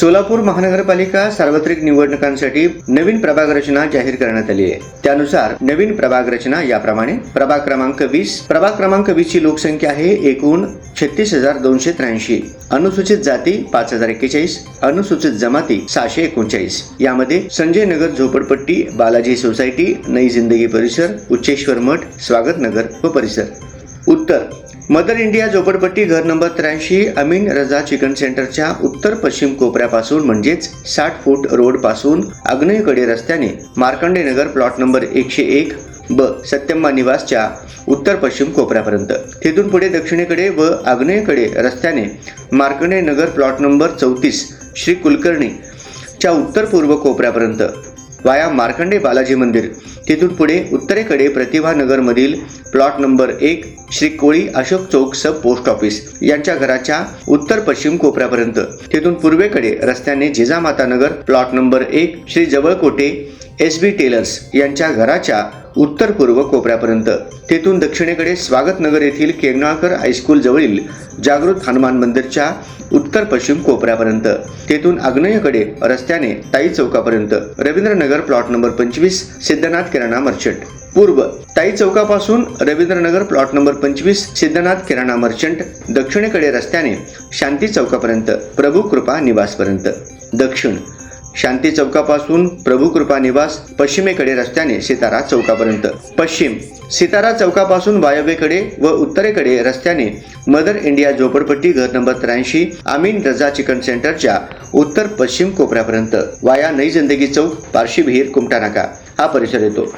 सोलापूर महानगरपालिका सार्वत्रिक निवडणुकांसाठी नवीन प्रभाग रचना जाहीर करण्यात आली आहे. त्यानुसार नवीन प्रभाग रचना याप्रमाणे प्रभाग क्रमांक वीस प्रभाग क्रमांक वीस ची लोकसंख्या आहे एकूण छत्तीस हजार दोनशे त्र्याऐंशी. अनुसूचित जाती पाच हजार एक्केचाळीस अनुसूचित जमाती सहाशे एकोणचाळीस. यामध्ये संजय नगर झोपडपट्टी बालाजी सोसायटी नई जिंदगी परिसर उच्चेश्वर मठ स्वागत नगर व परिसर. उत्तर. मदर इंडिया झोपडपट्टी घर नंबर त्र्याऐंशी अमीन रजा चिकन सेंटरच्या उत्तर पश्चिम कोपऱ्यापासून म्हणजेच साठ फूट रोडपासून आग्नेयकडे रस्त्याने मार्कंडे नगर प्लॉट नंबर एकशे एक ब सत्यम्मा निवासच्या उत्तर पश्चिम कोपऱ्यापर्यंत. तेथून पुढे दक्षिणेकडे व आग्नेयकडे रस्त्याने मार्कंडे नगर प्लॉट नंबर चौतीस श्री कुलकर्णी च्या उत्तर पूर्व कोपऱ्यापर्यंत. वाया मार्कंडे बालाजी मंदिर. तिथून पुढे उत्तरेकडे प्रतिभानगरमधील प्लॉट नंबर एक श्री कोळी अशोक चौक सब पोस्ट ऑफिस यांच्या घराच्या उत्तर पश्चिम कोपऱ्यापर्यंत. तिथून पूर्वेकडे रस्त्याने जिजामाता नगर प्लॉट नंबर एक Shri Jawalkote S B tailors यांच्या घराच्या उत्तर पूर्व कोपऱ्यापर्यंत. तेथून दक्षिणेकडे स्वागत नगर येथील केंगणाळकर हायस्कूल जवळील जागृत हनुमान मंदिरच्या उत्तर पश्चिम कोपऱ्यापर्यंत. तेथून आग्नेयकडे रस्त्याने ताई चौकापर्यंत. रवींद्रनगर प्लॉट नंबर पंचवीस सिद्धनाथ किराणा मर्चंट. पूर्व. ताई चौकापासून रवींद्रनगर प्लॉट नंबर पंचवीस सिद्धनाथ किराणा मर्चंट. दक्षिणेकडे रस्त्याने शांती चौकापर्यंत. प्रभू कृपा निवासपर्यंत. दक्षिण. शांती चौकापासून प्रभू कृपा निवास पश्चिमेकडे रस्त्याने सितारा चौकापर्यंत. पश्चिम. सितारा चौकापासून वायव्येकडे व उत्तरेकडे रस्त्याने मदर इंडिया झोपडपट्टी घर नंबर त्र्याऐंशी आमीन रजा चिकन सेंटरच्या उत्तर पश्चिम कोपऱ्यापर्यंत. वाया नई जिंदगी चौक पारशी विहीर कुमटा नाका हा परिसर येतो.